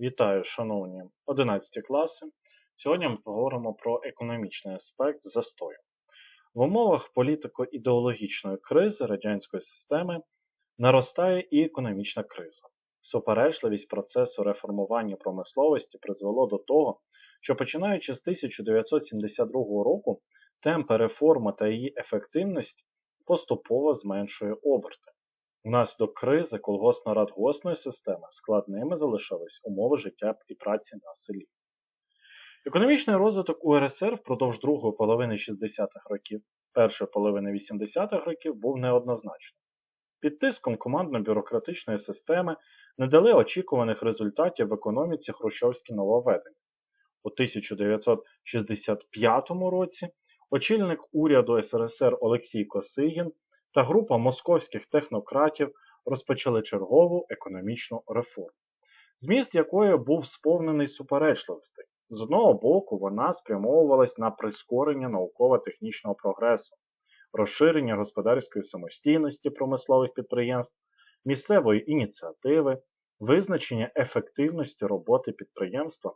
Вітаю, шановні 11 класи. Сьогодні ми поговоримо про економічний аспект застою. В умовах політико-ідеологічної кризи радянської системи наростає і економічна криза. Суперечливість процесу реформування промисловості призвело до того, що починаючи з 1972 року темпи реформи та її ефективність поступово зменшує оберти. Внаслідок кризи колгоспно-радгоспної системи складними залишались умови життя і праці на селі. Економічний розвиток УРСР впродовж другої половини 60-х років, першої половини 80-х років був неоднозначним. Під тиском командно-бюрократичної системи не дали очікуваних результатів в економіці хрущовські нововведення. У 1965 році очільник уряду СРСР Олексій Косигін та група московських технократів розпочали чергову економічну реформу, зміст якої був сповнений суперечливостей. З одного боку, вона спрямовувалась на прискорення науково-технічного прогресу, розширення господарської самостійності промислових підприємств, місцевої ініціативи, визначення ефективності роботи підприємства,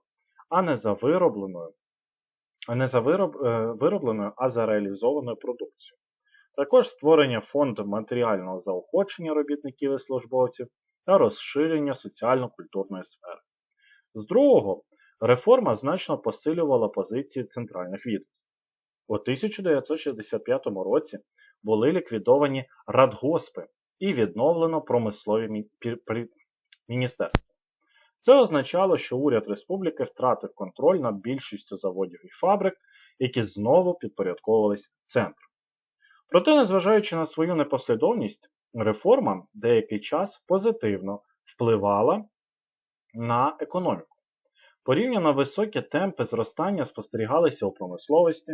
а не за виробленою, а не за вироб, е, виробленою, а за реалізованою продукцією. Також створення фонду матеріального заохочення робітників і службовців та розширення соціально-культурної сфери. З другого, реформа значно посилювала позиції центральних відомств. У 1965 році були ліквідовані радгоспи і відновлено промислові міністерства. Це означало, що уряд республіки втратив контроль над більшістю заводів і фабрик, які знову підпорядковувались центру. Проте, незважаючи на свою непослідовність, реформа деякий час позитивно впливала на економіку. Порівняно високі темпи зростання спостерігалися у промисловості,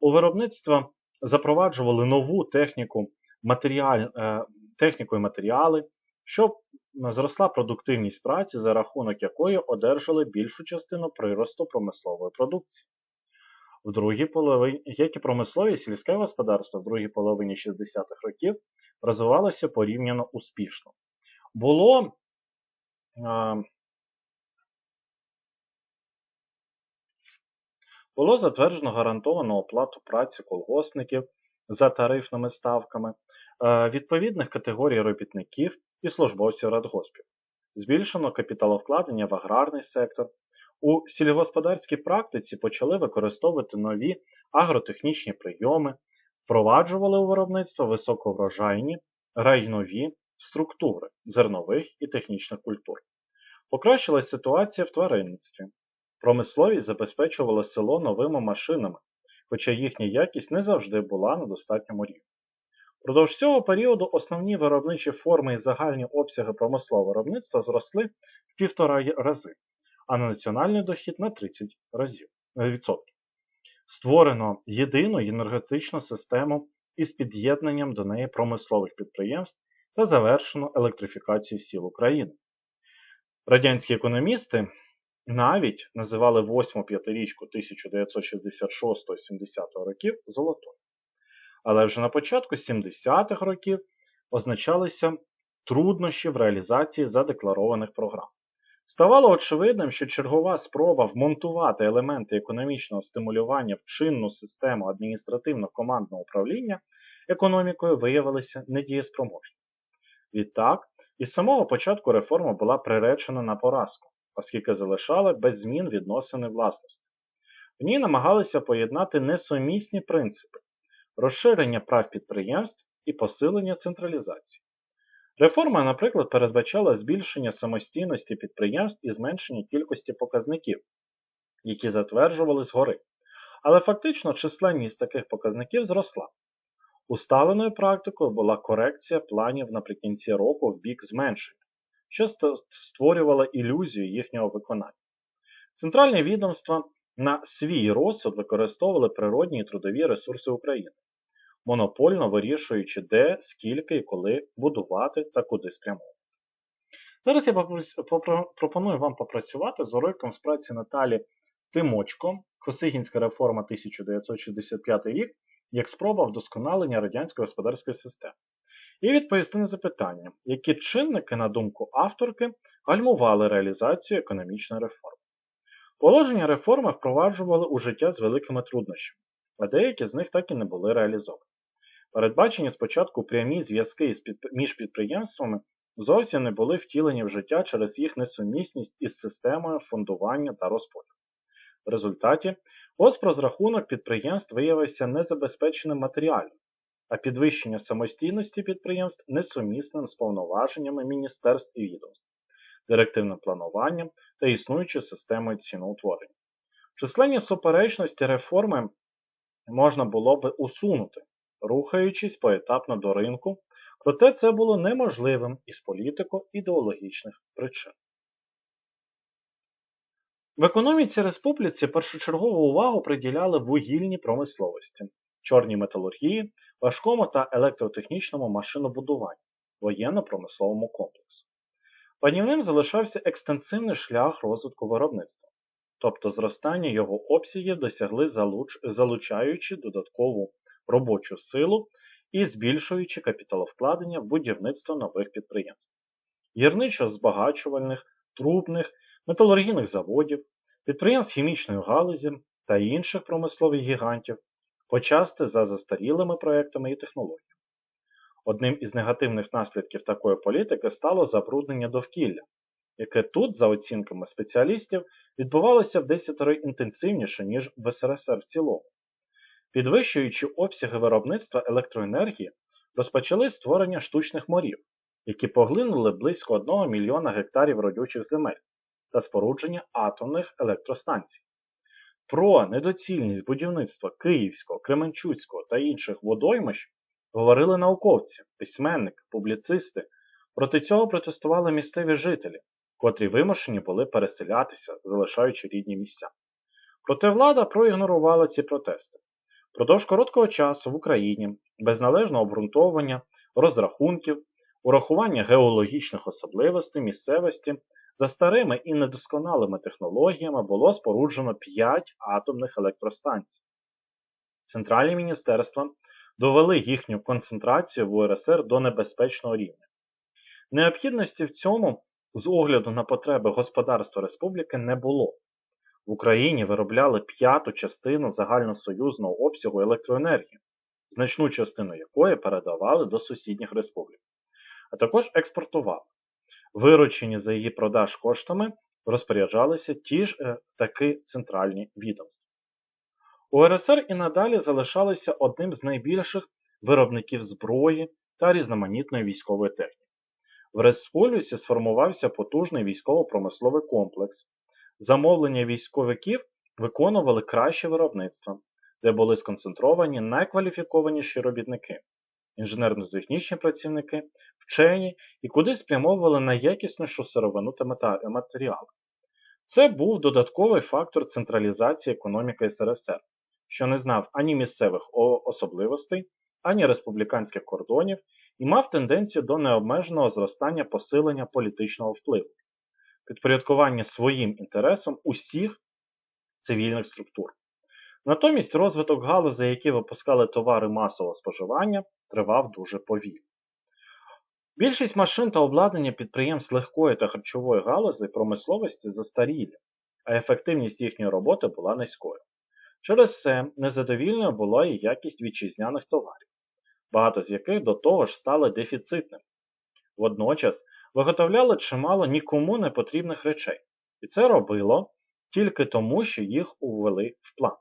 у виробництво запроваджували нову техніку, матеріаль, е, техніку і матеріали, щоб зросла продуктивність праці, за рахунок якої одержали більшу частину приросту промислової продукції. В другій половині, як і промислові сільське господарство в другій половині 60-х років розвивалося порівняно успішно. Було е, було затверджено гарантовану оплату праці колгоспників за тарифними ставками е, відповідних категорій робітників і службовців радгоспів. Збільшено капіталовкладення в аграрний сектор, у сільгосподарській практиці почали використовувати нові агротехнічні прийоми, впроваджували у виробництво високоврожайні райнові структури зернових і технічних культур. Покращилась ситуація в тваринництві. Промисловість забезпечувала село новими машинами, хоча їхня якість не завжди була на достатньому рівні. Продовж цього періоду основні виробничі форми і загальні обсяги промислового виробництва зросли в півтора рази а на національний дохід на 30 разів, е, відсотків. Створено єдину енергетичну систему із під'єднанням до неї промислових підприємств та завершено електрифікацію сіл України. Радянські економісти навіть називали восьму п'ятирічку 1966-70 років золотою. Але вже на початку 70-х років означалися труднощі в реалізації задекларованих програм. Ставало очевидним, що чергова спроба вмонтувати елементи економічного стимулювання в чинну систему адміністративно-командного управління економікою виявилася недієспроможною. Відтак, із самого початку реформа була приречена на поразку, оскільки залишала без змін відносини власності. В ній намагалися поєднати несумісні принципи розширення прав підприємств і посилення централізації. Реформа, наприклад, передбачала збільшення самостійності підприємств і зменшення кількості показників, які затверджували згори. Але фактично численність таких показників зросла. Усталеною практикою була корекція планів наприкінці року в бік зменшення, що створювала ілюзію їхнього виконання. Центральні відомства на свій розсуд використовували природні і трудові ресурси України монопольно вирішуючи, де, скільки і коли будувати та куди спрямовувати. Зараз я пропоную вам попрацювати з уривком з праці Наталі Тимочко, Косигінська реформа 1965 рік, як спроба вдосконалення радянської господарської системи. і відповісти на запитання, які чинники, на думку авторки, гальмували реалізацію економічної реформи. Положення реформи впроваджували у життя з великими труднощами, а деякі з них так і не були реалізовані. Передбачені спочатку прямі зв'язки між підприємствами зовсім не були втілені в життя через їх несумісність із системою фондування та розподілу. В результаті госпрозрахунок підприємств виявився незабезпеченим матеріально, а підвищення самостійності підприємств несумісним з повноваженнями міністерств і відомств, директивним плануванням та існуючою системою ціноутворення. Численні суперечності реформи можна було би усунути, рухаючись поетапно до ринку, проте це було неможливим із політико-ідеологічних причин. В економіці республіці першочергову увагу приділяли вугільній промисловості, чорній металургії, важкому та електротехнічному машинобудуванню, воєнно-промисловому комплексу. Панівним залишався екстенсивний шлях розвитку виробництва, тобто зростання його обсягів досягли залуч... залучаючи додаткову робочу силу і збільшуючи капіталовкладення в будівництво нових підприємств, гірничо-збагачувальних, трубних, металургійних заводів, підприємств хімічної галузі та інших промислових гігантів, почасти за застарілими проектами і технологіями. Одним із негативних наслідків такої політики стало забруднення довкілля, яке тут, за оцінками спеціалістів, відбувалося в десятеро інтенсивніше, ніж в СРСР в цілому. Підвищуючи обсяги виробництва електроенергії, розпочали створення штучних морів, які поглинули близько 1 мільйона гектарів родючих земель та спорудження атомних електростанцій. Про недоцільність будівництва Київського, Кременчуцького та інших водоймищ говорили науковці, письменники, публіцисти. Проти цього протестували місцеві жителі, котрі вимушені були переселятися, залишаючи рідні місця. Проте влада проігнорувала ці протести. Продовж короткого часу в Україні без належного обґрунтовування, розрахунків, урахування геологічних особливостей місцевості за старими і недосконалими технологіями було споруджено 5 атомних електростанцій. Центральні міністерства довели їхню концентрацію в УРСР до небезпечного рівня. Необхідності в цьому з огляду на потреби господарства республіки не було. В Україні виробляли п'яту частину загальносоюзного обсягу електроенергії, значну частину якої передавали до сусідніх республік, а також експортували. Виручені за її продаж коштами розпоряджалися ті ж е, таки центральні відомства. УРСР і надалі залишалися одним з найбільших виробників зброї та різноманітної військової техніки. В республіці сформувався потужний військово-промисловий комплекс. Замовлення військовиків виконували краще виробництво, де були сконцентровані найкваліфікованіші робітники, інженерно-технічні працівники, вчені і куди спрямовували найякіснішу сировину та матеріали. Це був додатковий фактор централізації економіки СРСР, що не знав ані місцевих особливостей, ані республіканських кордонів і мав тенденцію до необмеженого зростання посилення політичного впливу, підпорядкування своїм інтересам усіх цивільних структур. Натомість розвиток галузей, які випускали товари масового споживання, тривав дуже повільно. Більшість машин та обладнання підприємств легкої та харчової галузі промисловості застарілі, а ефективність їхньої роботи була низькою. Через це незадовільною була і якість вітчизняних товарів, багато з яких до того ж стали дефіцитними. Водночас виготовляли чимало нікому не потрібних речей, і це робило тільки тому, що їх увели в план.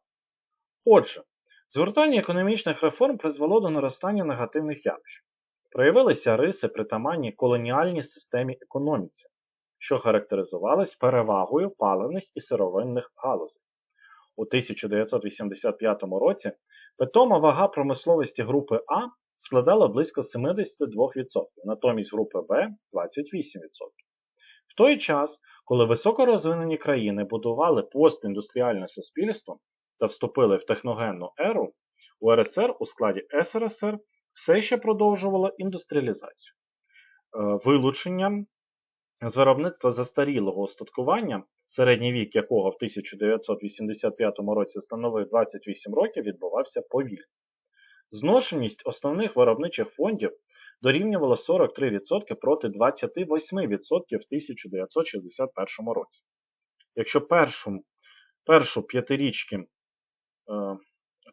Отже, згортання економічних реформ призвело до наростання негативних явищ. Проявилися риси притаманні колоніальній системі економіці, що характеризувались перевагою паливних і сировинних галузей. У 1985 році питома вага промисловості групи А складала близько 72%, натомість групи Б 28%. В той час, коли високорозвинені країни будували постіндустріальне суспільство та вступили в техногенну еру, УРСР у складі СРСР все ще продовжувало індустріалізацію. Е, вилученням з виробництва застарілого устаткування, середній вік якого в 1985 році становив 28 років, відбувався повільно. Зношеність основних виробничих фондів дорівнювало 43% проти 28% в 1961 році. Якщо першу, першу п'ятирічки е,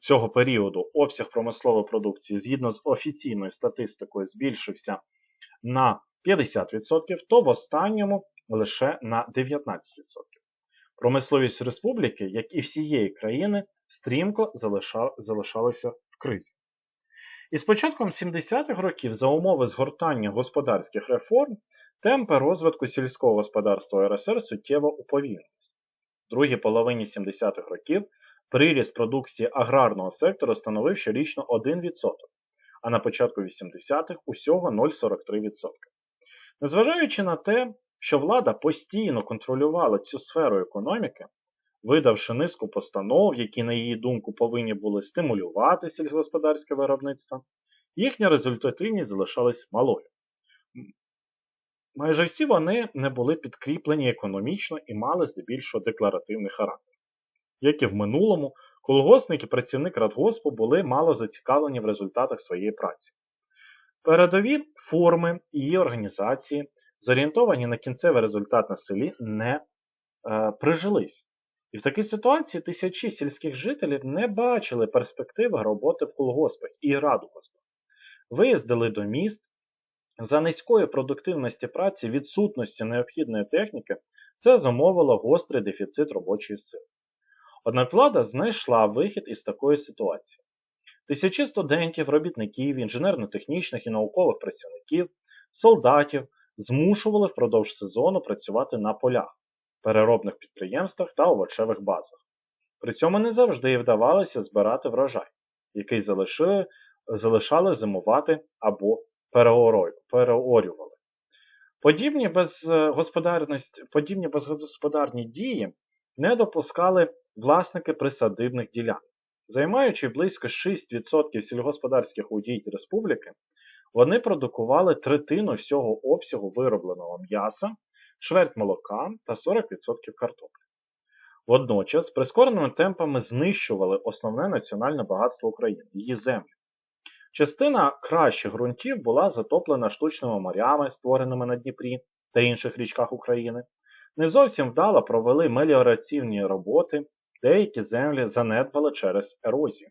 цього періоду обсяг промислової продукції згідно з офіційною статистикою збільшився на 50%, то в останньому лише на 19%. Промисловість республіки, як і всієї країни, стрімко залишалася в кризі. І з початком 70-х років за умови згортання господарських реформ темпи розвитку сільського господарства РСР суттєво уповільнились. В другій половині 70-х років приріст продукції аграрного сектору становив щорічно 1%, а на початку 80-х усього 0,43%. Незважаючи на те, що влада постійно контролювала цю сферу економіки, видавши низку постанов, які, на її думку, повинні були стимулювати сільськогосподарське виробництво, їхня результативність залишалась малою. Майже всі вони не були підкріплені економічно і мали здебільшого декларативний характер. Як і в минулому, колгоспник і працівник радгоспу були мало зацікавлені в результатах своєї праці. Передові форми її організації, зорієнтовані на кінцевий результат на селі, не е, прижились. І в такій ситуації тисячі сільських жителів не бачили перспективи роботи в колгоспах і радгоспах. Виїздили до міст. За низької продуктивності праці, відсутності необхідної техніки, це замовило гострий дефіцит робочої сили. Однак влада знайшла вихід із такої ситуації. Тисячі студентів, робітників, інженерно-технічних і наукових працівників, солдатів змушували впродовж сезону працювати на полях, переробних підприємствах та овочевих базах. При цьому не завжди вдавалося збирати врожай, який залишили, залишали зимувати або переорювали. Подібні, подібні безгосподарні дії не допускали власники присадибних ділянок. Займаючи близько 6% сільгосподарських угідь республіки, вони продукували третину всього обсягу виробленого м'яса, шверть молока та 40% картоплі. Водночас прискореними темпами знищували основне національне багатство України її землю. Частина кращих ґрунтів була затоплена штучними морями, створеними на Дніпрі та інших річках України. Не зовсім вдало провели меліораційні роботи, деякі землі занедбали через ерозію.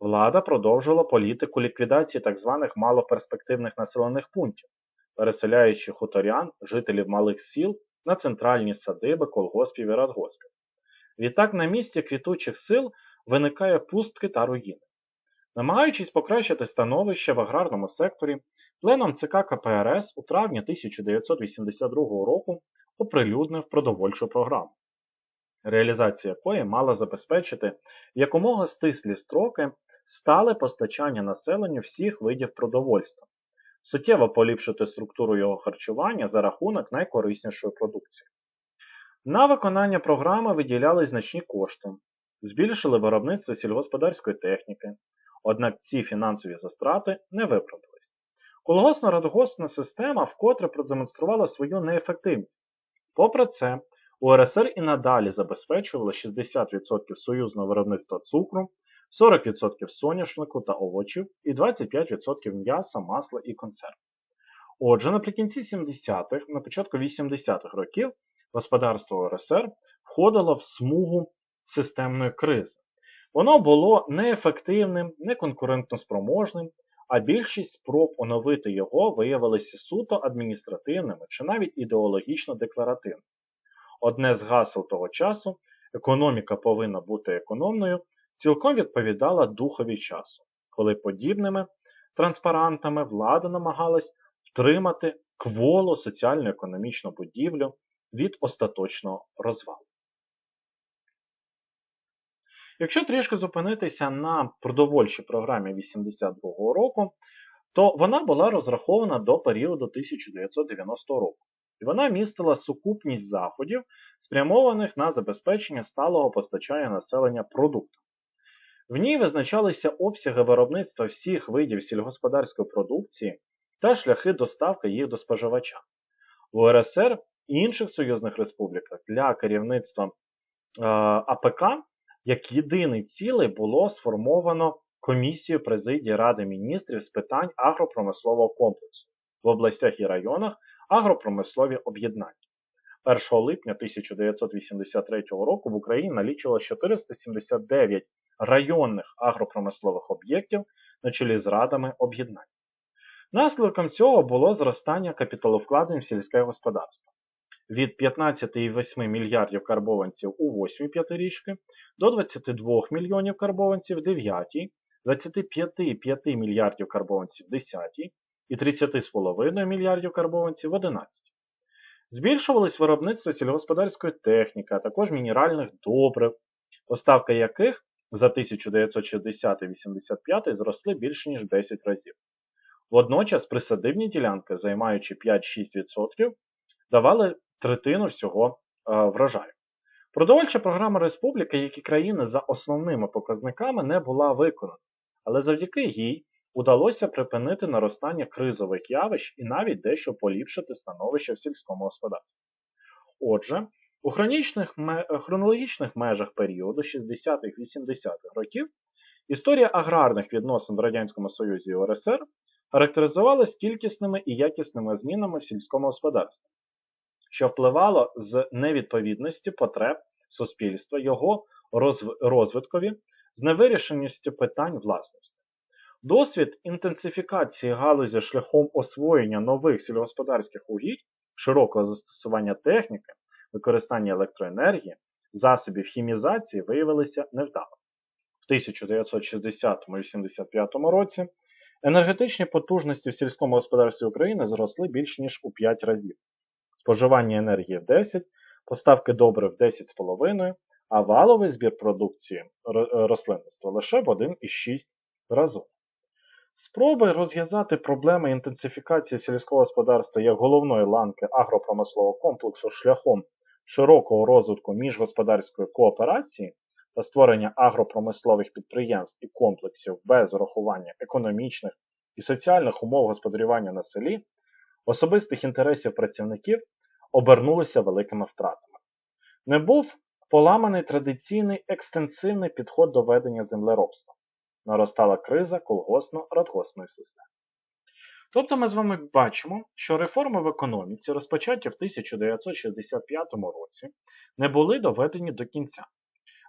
Влада продовжувала політику ліквідації так званих малоперспективних населених пунктів, переселяючи хуторян, жителів малих сіл на центральні садиби колгоспів і радгоспів. Відтак на місці квітучих сил виникає пустки та руїни. Намагаючись покращити становище в аграрному секторі, пленом ЦК КПРС у травні 1982 року оприлюднив продовольчу програму, реалізація якої мала забезпечити якомога стислі строки стале постачання населенню всіх видів продовольства, суттєво поліпшити структуру його харчування за рахунок найкориснішої продукції. На виконання програми виділяли значні кошти, збільшили виробництво сільгосподарської техніки, однак ці фінансові застрати не виправдались. Колгосна радгоспна система вкотре продемонструвала свою неефективність. Попри це, УРСР і надалі забезпечували 60% союзного виробництва цукру, 40% соняшнику та овочів і 25% м'яса, масла і консерв. Отже, наприкінці 70-х, на початку 80-х років господарство УРСР входило в смугу системної кризи. Воно було неефективним, неконкурентноспроможним, а більшість спроб оновити його виявилися суто адміністративними чи навіть ідеологічно декларативними. Одне з гасел того часу економіка повинна бути економною, цілком відповідала духові часу, коли подібними транспарантами влада намагалась втримати кволу соціально-економічну будівлю від остаточного розвалу. Якщо трішки зупинитися на продовольчій програмі 82-го року, то вона була розрахована до періоду 1990 року. І вона містила сукупність заходів, спрямованих на забезпечення сталого постачання населення продуктів. В ній визначалися обсяги виробництва всіх видів сільгосподарської продукції та шляхи доставки їх до споживача. В УРСР і інших союзних республіках для керівництва е, АПК як єдиний цілий було сформовано комісію президії Ради міністрів з питань агропромислового комплексу в областях і районах агропромислові об'єднання. 1 липня 1983 року в Україні налічувало 479 районних агропромислових об'єктів на чолі з радами об'єднань. Наслідком цього було зростання капіталовкладень в сільське господарство від 15,8 мільярдів карбованців у 8 п'ятирічки до 22 мільйонів карбованців в 9, 25,5 мільярдів карбованців в 10 і 30,5 мільярдів карбованців в 11. Збільшувалось виробництво сільськогосподарської техніки, а також мінеральних добрив, поставка яких за 1960-85 зросли більше ніж 10 разів. Водночас присадибні ділянки, займаючи 5-6%, давали третину всього е, врожаю. Продовольча програма республіки, як і країни за основними показниками, не була виконана, але завдяки їй удалося припинити наростання кризових явищ і навіть дещо поліпшити становище в сільському господарстві. Отже, у хронічних, хронологічних межах періоду 60-х-80-х років історія аграрних відносин в Радянському Союзі і УРСР характеризувалась кількісними і якісними змінами в сільському господарстві, що впливало з невідповідності потреб суспільства, його розвиткові, з невирішеністю питань власності. Досвід інтенсифікації галузі шляхом освоєння нових сільськогосподарських угідь, широкого застосування техніки, використання електроенергії, засобів хімізації виявилися невдалим. В 1960-85 році енергетичні потужності в сільському господарстві України зросли більш ніж у 5 разів. Споживання енергії в 10, поставки добрив в 10,5, а валовий збір продукції рослинництва лише в 1,6 разу. Спроби розв'язати проблеми інтенсифікації сільського господарства як головної ланки агропромислового комплексу шляхом широкого розвитку міжгосподарської кооперації та створення агропромислових підприємств і комплексів без урахування економічних і соціальних умов господарювання на селі, особистих інтересів працівників обернулися великими втратами. Не був поламаний традиційний екстенсивний підход до ведення землеробства. Наростала криза колгосно-радгоспної системи. Тобто ми з вами бачимо, що реформи в економіці, розпочаті в 1965 році, не були доведені до кінця.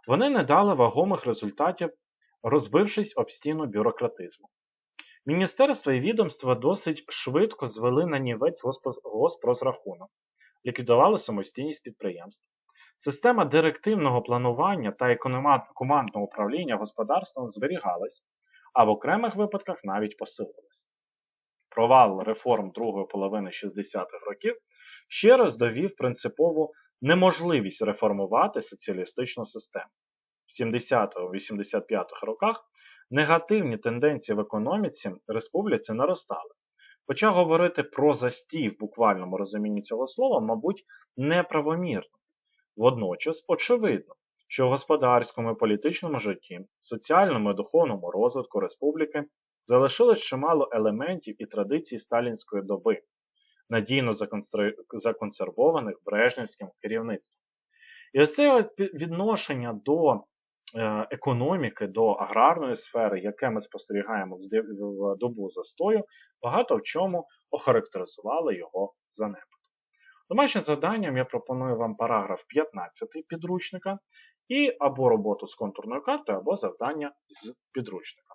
Вони не дали вагомих результатів, розбившись об стіну бюрократизму. Міністерства і відомства досить швидко звели на нівець госпрозрахунок, ліквідували самостійність підприємств. Система директивного планування та командного управління господарством зберігалась, а в окремих випадках навіть посилилась. Провал реформ другої половини 60-х років ще раз довів принципову неможливість реформувати соціалістичну систему. В 70-85-х роках негативні тенденції в економіці республіці наростали. Хоча говорити про застій в буквальному розумінні цього слова, мабуть, неправомірно. Водночас очевидно, що в господарському і політичному житті, соціальному і духовному розвитку республіки залишилось чимало елементів і традицій сталінської доби, надійно законсервованих брежнівським керівництвом. І ось це відношення до е, економіки, до аграрної сфери, яке ми спостерігаємо в добу застою, багато в чому охарактеризувало його занепад. Домашнім завданням я пропоную вам параграф 15 підручника і або роботу з контурною картою, або завдання з підручника.